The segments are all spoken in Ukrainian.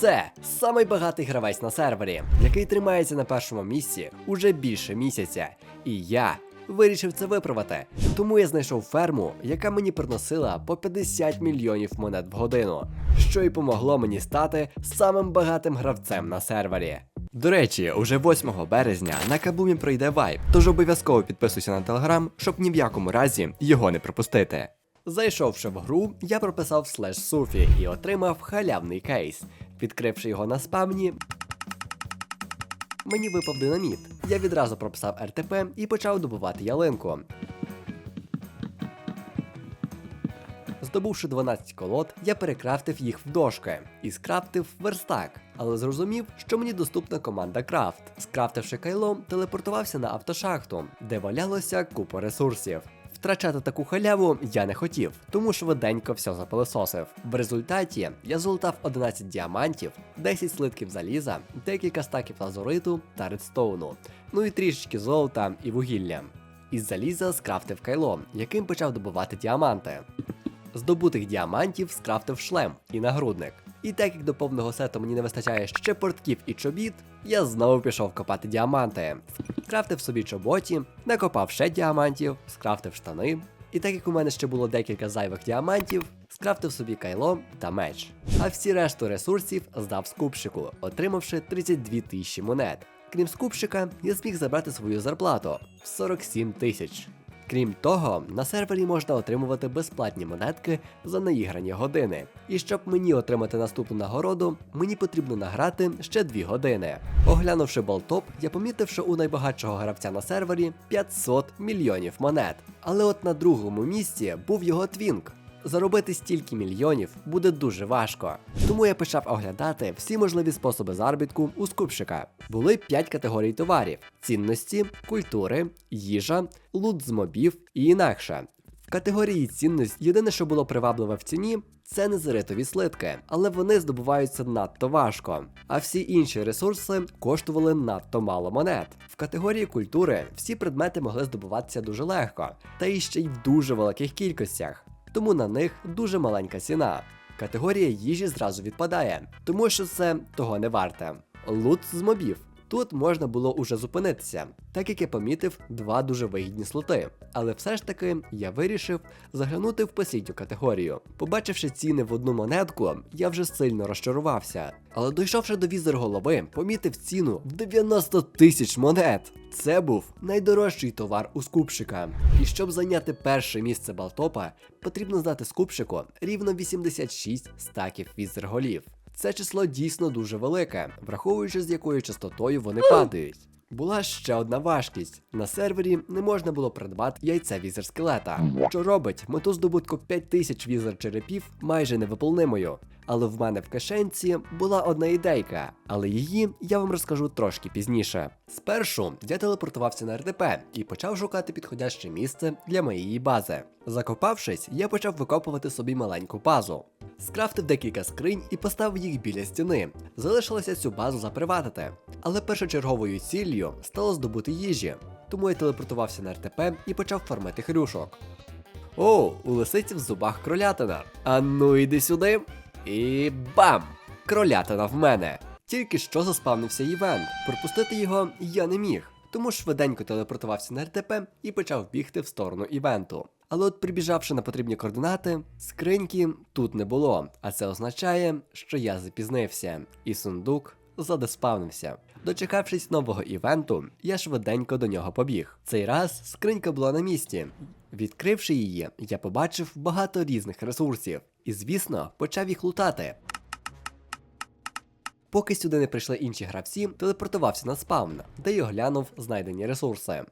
Це самий багатий гравець на сервері, який тримається на першому місці уже більше місяця. І я вирішив це виправити. Тому я знайшов ферму, яка мені приносила по 50 мільйонів монет в годину, що й помогло мені стати самим багатим гравцем на сервері. До речі, уже 8 березня на Кабумі пройде вайп, тож обов'язково підписуйся на телеграм, щоб ні в якому разі його не пропустити. Зайшовши в гру, я прописав слеш суфі і отримав халявний кейс. Відкривши його на спамні, мені випав динаміт. Я відразу прописав РТП і почав добувати ялинку. Здобувши 12 колод, я перекрафтив їх в дошки і скрафтив верстак, але зрозумів, що мені доступна команда крафт. Скрафтивши кайло, телепортувався на автошахту, де валялося купа ресурсів. Втрачати таку халяву я не хотів, тому швиденько все запилисосив. В результаті я золотав 11 діамантів, 10 слитків заліза, декілька стаків лазуриту та редстоуну, ну і трішечки золота і вугілля. Із заліза скрафтив кайло, яким почав добувати діаманти. Здобутих діамантів скрафтив шлем і нагрудник. І так як до повного сету мені не вистачає ще портків і чобіт, я знову пішов копати діаманти. Скрафтив собі чоботі, накопав ще діамантів, скрафтив штани. І так як у мене ще було декілька зайвих діамантів, скрафтив собі кайло та меч. А всі решту ресурсів здав скупщику, отримавши 32 тисячі монет. Крім скупщика, я зміг забрати свою зарплату в 47 тисяч. Крім того, на сервері можна отримувати безплатні монетки за наіграні години. І щоб мені отримати наступну нагороду, мені потрібно награти ще 2 години. Оглянувши болтоп, я помітив, що у найбагатшого гравця на сервері 500 мільйонів монет. Але от на другому місці був його твінк. Заробити стільки мільйонів буде дуже важко. Тому я почав оглядати всі можливі способи заробітку у скупщика. Були 5 категорій товарів: цінності, культури, їжа, лут з мобів і інакше. В категорії цінності єдине, що було привабливе в ціні, це незеритові слитки, але вони здобуваються надто важко. А всі інші ресурси коштували надто мало монет. В категорії культури всі предмети могли здобуватися дуже легко, та і ще й в дуже великих кількостях тому на них дуже маленька ціна. Категорія їжі зразу відпадає, тому що це того не варте. Лут з мобів. Тут можна було уже зупинитися, так як я помітив два дуже вигідні слоти. Але все ж таки я вирішив заглянути в послідню категорію. Побачивши ціни в одну монетку, я вже сильно розчарувався. Але дійшовши до візер голови, помітив ціну в 90 тисяч монет. Це був найдорожчий товар у скупщика. І щоб зайняти перше місце Балтопа, потрібно здати скупщику рівно 86 стаків візерголів. Це число дійсно дуже велике, враховуючи з якою частотою вони падають. Була ще одна важкість. На сервері не можна було придбати яйце візер скелета, що робить мету здобутку 5000 візер черепів майже невиполнимою. Але в мене в кишенці була одна ідейка, але її я вам розкажу трошки пізніше. Спершу я телепортувався на РТП і почав шукати підходяще місце для моєї бази. Закопавшись, я почав викопувати собі маленьку базу. Скрафтив декілька скринь і поставив їх біля стіни. Залишилося цю базу заприватити. Але першочерговою ціллю стало здобути їжі. Тому я телепортувався на РТП і почав фармити хрюшок. О, у лисиці в зубах кролятина. А ну іди сюди. І бам! Кролятина в мене. Тільки що заспавнився івент. Пропустити його я не міг. Тому швиденько телепортувався на РТП і почав бігти в сторону івенту. Але от прибіжавши на потрібні координати, скриньки тут не було, а це означає, що я запізнився, і сундук задеспавнився. Дочекавшись нового івенту, я швиденько до нього побіг. Цей раз скринька була на місці. Відкривши її, я побачив багато різних ресурсів і, звісно, почав їх лутати. Поки сюди не прийшли інші гравці, телепортувався на спаун, де й оглянув знайдені ресурси.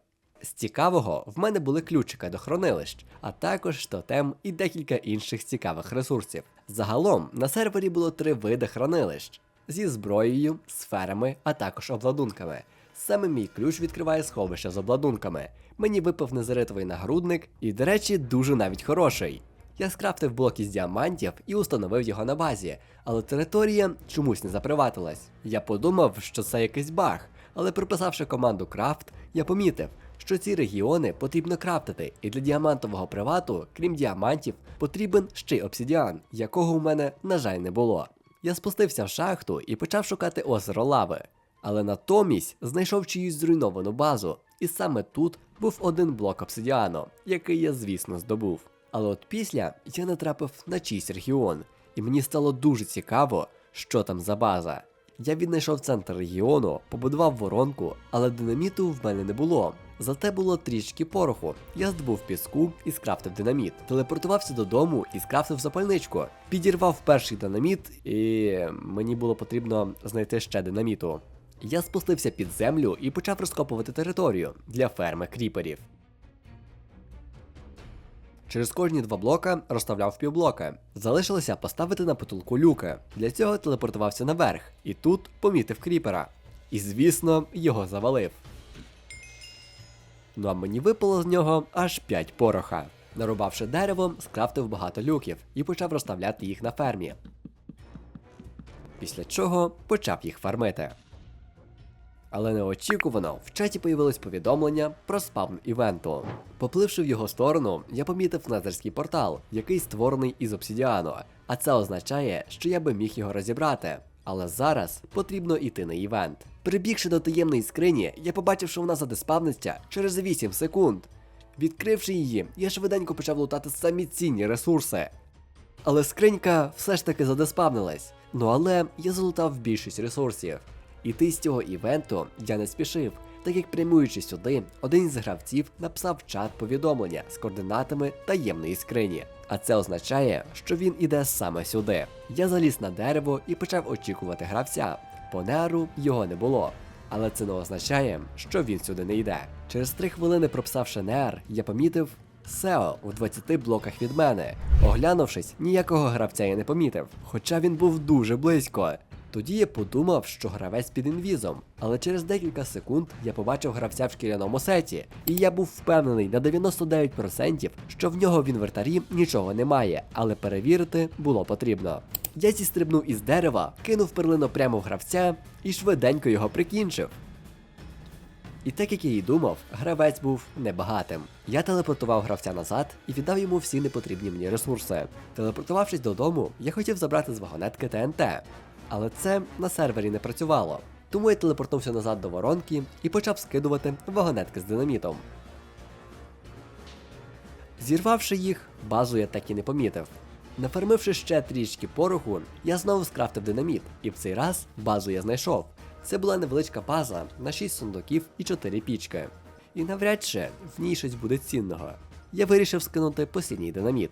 З цікавого в мене були ключики до хранилищ, а також тотем і декілька інших цікавих ресурсів. Загалом на сервері було три види хранилищ зі зброєю, сферами, а також обладунками. Саме мій ключ відкриває сховище з обладунками. Мені випав незеритовий нагрудник, і, до речі, дуже навіть хороший. Я скрафтив блок із діамантів і установив його на базі, але територія чомусь не заприватилась. Я подумав, що це якийсь баг, але прописавши команду крафт, я помітив, що ці регіони потрібно крафтити, і для діамантового привату, крім діамантів, потрібен ще й обсидіан, якого у мене, на жаль, не було. я спустився в шахту і почав шукати озеро лави. Але натомість знайшов чиюсь зруйновану базу, і саме тут був один блок обсидіану, який я, звісно, здобув. Але от після я натрапив на чийсь регіон, і мені стало дуже цікаво, що там за база. Я віднайшов центр регіону, побудував воронку, але динаміту в мене не було. Зате було трішки пороху. Я здобув піску і скрафтив динаміт. Телепортувався додому і скрафтив запальничку. Підірвав перший динаміт, і мені було потрібно знайти ще динаміту. Я спустився під землю і почав розкопувати територію для ферми кріперів. Через кожні два блока розставляв півблока. Залишилося поставити на потолку люка. Для цього телепортувався наверх, і тут помітив кріпера. І звісно, його завалив. Ну а мені випало з нього аж 5 пороха. Нарубавши дерево, скрафтив багато люків і почав розставляти їх на фермі. Після чого почав їх фармити. Але неочікувано в чаті появилось повідомлення про спавн івенту. Попливши в його сторону, я помітив незерський портал, який створений із обсідіану, а це означає, що я би міг його розібрати. Але зараз потрібно йти на івент. Прибігши до таємної скрині, я побачив, що вона задеспавниться через 8 секунд. Відкривши її, я швиденько почав лутати самі цінні ресурси. Але скринька все ж таки задеспавнилась. Ну але я залутав більшість ресурсів. Іти з цього івенту я не спішив, так як прямуючи сюди, один із гравців написав чат повідомлення з координатами таємної скрині. А це означає, що він іде саме сюди. Я заліз на дерево і почав очікувати гравця. По неру його не було. Але це не означає, що він сюди не йде. Через три хвилини прописавши нер, я помітив Сео в 20 блоках від мене. Оглянувшись, ніякого гравця я не помітив, хоча він був дуже близько. Тоді я подумав, що гравець під інвізом, але через декілька секунд я побачив гравця в шкіряному сеті, і я був впевнений на 99%, що в нього в інвертарі нічого немає, але перевірити було потрібно. Я зістрибнув із дерева, кинув перлину прямо в гравця і швиденько його прикінчив. І так як я і думав, гравець був небагатим. Я телепортував гравця назад і віддав йому всі непотрібні мені ресурси. Телепортувавшись додому, я хотів забрати з вагонетки ТНТ, але це на сервері не працювало. Тому я телепортнувся назад до воронки і почав скидувати вагонетки з динамітом. Зірвавши їх, базу я так і не помітив. Нафармивши ще трішки пороху, я знову скрафтив динаміт, і в цей раз базу я знайшов. Це була невеличка база на 6 сундуків і 4 пічки. І навряд чи в ній щось буде цінного. Я вирішив скинути послідній динаміт.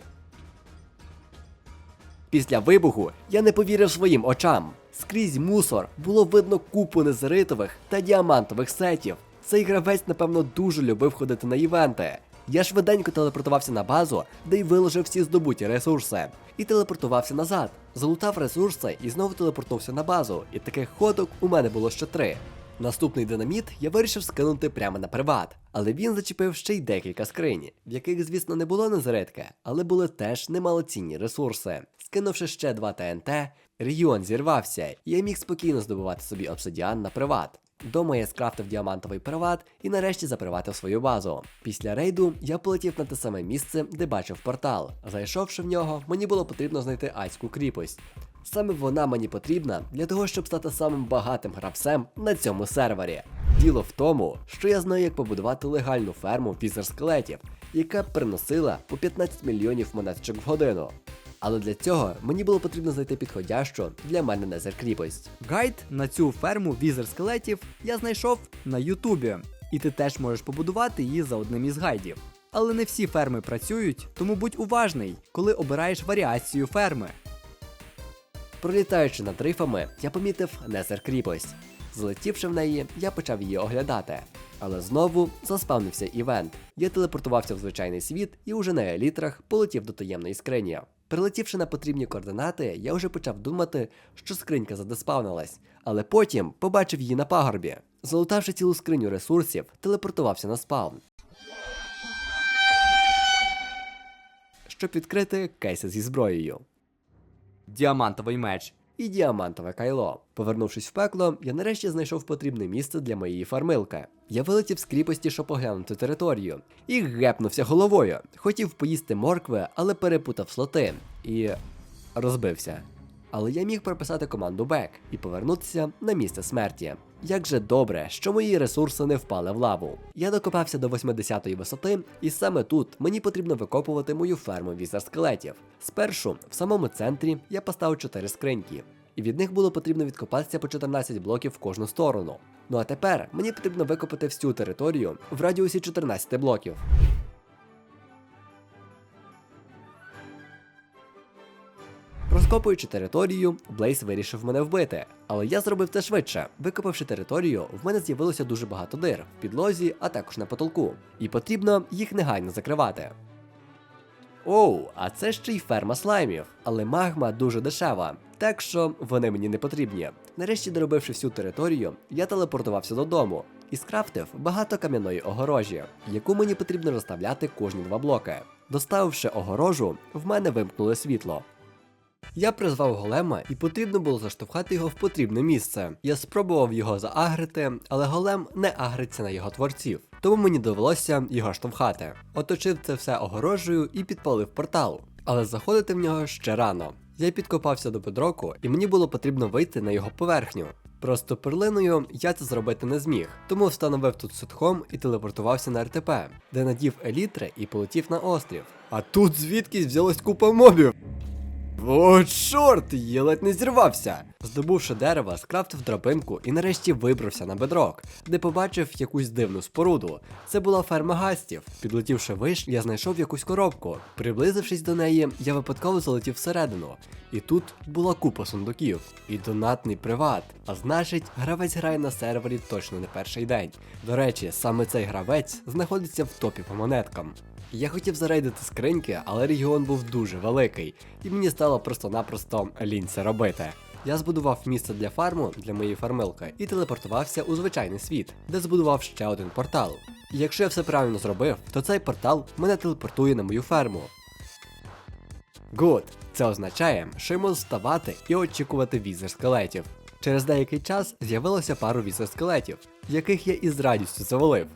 Після вибуху я не повірив своїм очам. Скрізь мусор було видно купу незеритових та діамантових сетів. Цей гравець, напевно, дуже любив ходити на івенти. Я швиденько телепортувався на базу, де й виложив всі здобуті ресурси. І телепортувався назад. Залутав ресурси і знову телепортнувся на базу. І таких ходок у мене було ще три. Наступний динаміт я вирішив скинути прямо на приват, але він зачепив ще й декілька скрині, в яких, звісно, не було незаритки, але були теж немалоцінні ресурси. Скинувши ще два ТНТ, регіон зірвався, і я міг спокійно здобувати собі обсидіан на приват. Дома я скрафтив діамантовий приват і нарешті заприватив свою базу. Після рейду я полетів на те саме місце, де бачив портал. Зайшовши в нього, мені було потрібно знайти Айську кріпость. Саме вона мені потрібна для того, щоб стати самим багатим гравцем на цьому сервері. Діло в тому, що я знаю, як побудувати легальну ферму візер скелетів, яка б приносила по 15 мільйонів монеточок в годину. Але для цього мені було потрібно знайти підходящу для мене незер кріпость. Гайд на цю ферму візер скелетів я знайшов на Ютубі, і ти теж можеш побудувати її за одним із гайдів. Але не всі ферми працюють, тому будь уважний, коли обираєш варіацію ферми. Пролітаючи над рифами, я помітив незер кріпость. Залетівши в неї, я почав її оглядати. Але знову заспавнився івент. Я телепортувався в звичайний світ і уже на елітрах полетів до таємної скрині. Прилетівши на потрібні координати, я вже почав думати, що скринька задеспавнилась, але потім побачив її на пагорбі. Залутавши цілу скриню ресурсів, телепортувався на спаун. Щоб відкрити кейси зі зброєю Діамантовий меч. І діамантове кайло. Повернувшись в пекло, я нарешті знайшов потрібне місце для моєї фармилки. Я вилетів з кріпості, щоб поглянути територію, і гепнувся головою. Хотів поїсти моркви, але перепутав слоти і розбився. Але я міг прописати команду back і повернутися на місце смерті. Як же добре, що мої ресурси не впали в лаву. Я докопався до 80-ї висоти, і саме тут мені потрібно викопувати мою ферму візер скелетів. Спершу, в самому центрі, я поставив 4 скриньки, і від них було потрібно відкопатися по 14 блоків в кожну сторону. Ну а тепер мені потрібно викопати всю територію в радіусі 14 блоків. Розкопуючи територію, Блейз вирішив мене вбити, але я зробив це швидше. Викопавши територію, в мене з'явилося дуже багато дир в підлозі, а також на потолку, і потрібно їх негайно закривати. Оу, а це ще й ферма слаймів, але магма дуже дешева, так що вони мені не потрібні. Нарешті, доробивши всю територію, я телепортувався додому і скрафтив багато кам'яної огорожі, яку мені потрібно розставляти кожні два блоки. Доставивши огорожу, в мене вимкнули світло. Я призвав голема і потрібно було заштовхати його в потрібне місце. Я спробував його заагрити, але голем не агриться на його творців, тому мені довелося його штовхати. Оточив це все огорожею і підпалив портал, але заходити в нього ще рано. Я підкопався до бедроку, і мені було потрібно вийти на його поверхню. Просто перлиною я це зробити не зміг, тому встановив тут ситхом і телепортувався на РТП, де надів елітри і полетів на острів. А тут звідкись взялась купа мобів. О, чорт, я ледь не зірвався. Здобувши дерева, скрафтив драбинку і нарешті вибрався на бедрок, де побачив якусь дивну споруду. Це була ферма гастів. Підлетівши виш, я знайшов якусь коробку. Приблизившись до неї, я випадково залетів всередину. І тут була купа сундуків і донатний приват. А значить, гравець грає на сервері точно не перший день. До речі, саме цей гравець знаходиться в топі по монеткам. Я хотів зарейдити скриньки, але регіон був дуже великий, і мені стало просто-напросто лінь це робити. Я збудував місце для фарму для моєї фармилки і телепортувався у звичайний світ, де збудував ще один портал. І якщо я все правильно зробив, то цей портал мене телепортує на мою ферму. Good. Це означає, що я можу вставати і очікувати візер скелетів. Через деякий час з'явилося пару візер скелетів, яких я із радістю завалив.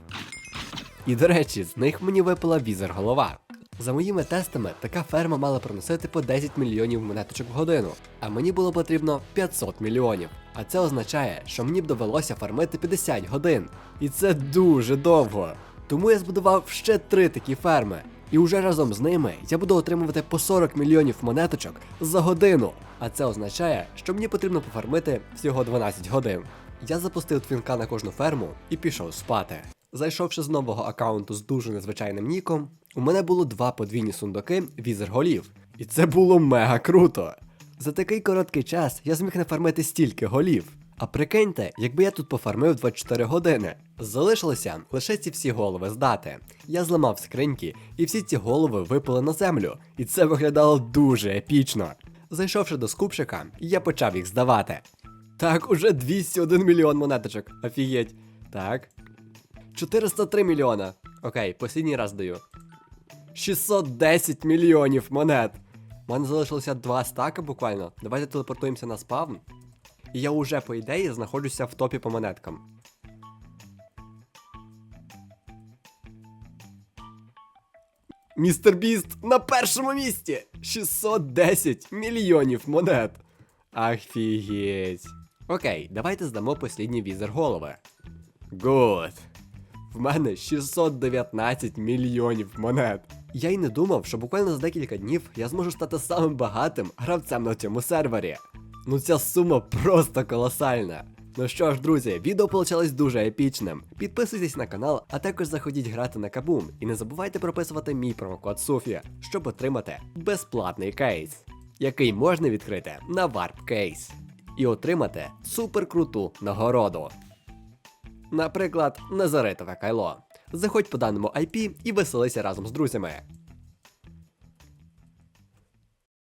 І до речі, з них мені випала візер голова. За моїми тестами, така ферма мала приносити по 10 мільйонів монеточок в годину, а мені було потрібно 500 мільйонів. А це означає, що мені б довелося фармити 50 годин. І це дуже довго. Тому я збудував ще три такі ферми. І уже разом з ними я буду отримувати по 40 мільйонів монеточок за годину. А це означає, що мені потрібно пофармити всього 12 годин. Я запустив твінка на кожну ферму і пішов спати. Зайшовши з нового аккаунту з дуже незвичайним ніком, у мене було два подвійні сундуки візер голів. І це було мега круто. За такий короткий час я зміг нафармити стільки голів. А прикиньте, якби я тут пофармив 24 години. Залишилося лише ці всі голови здати. Я зламав скриньки, і всі ці голови випали на землю, і це виглядало дуже епічно. Зайшовши до скупщика, я почав їх здавати. Так, уже 201 мільйон монеточок. Офігеть. Так. 403 мільйона. Окей, послідній раз даю. 610 мільйонів монет. У мене залишилося два стака буквально. Давайте телепортуємося на спавн. І я уже, по ідеї, знаходжуся в топі по монеткам. Містер Біст на першому місці! 610 мільйонів монет. Офігеть. Окей, давайте здамо послідній візер голови. Гуд. В мене 619 мільйонів монет. Я й не думав, що буквально за декілька днів я зможу стати самим багатим гравцем на цьому сервері. Ну ця сума просто колосальна. Ну що ж, друзі, відео получалось дуже епічним. Підписуйтесь на канал, а також заходіть грати на Кабум. І не забувайте прописувати мій промокод Софія, щоб отримати безплатний кейс, який можна відкрити на Warp Case. І отримати суперкруту нагороду. Наприклад, Назаретове кайло. Заходь по даному IP і веселися разом з друзями.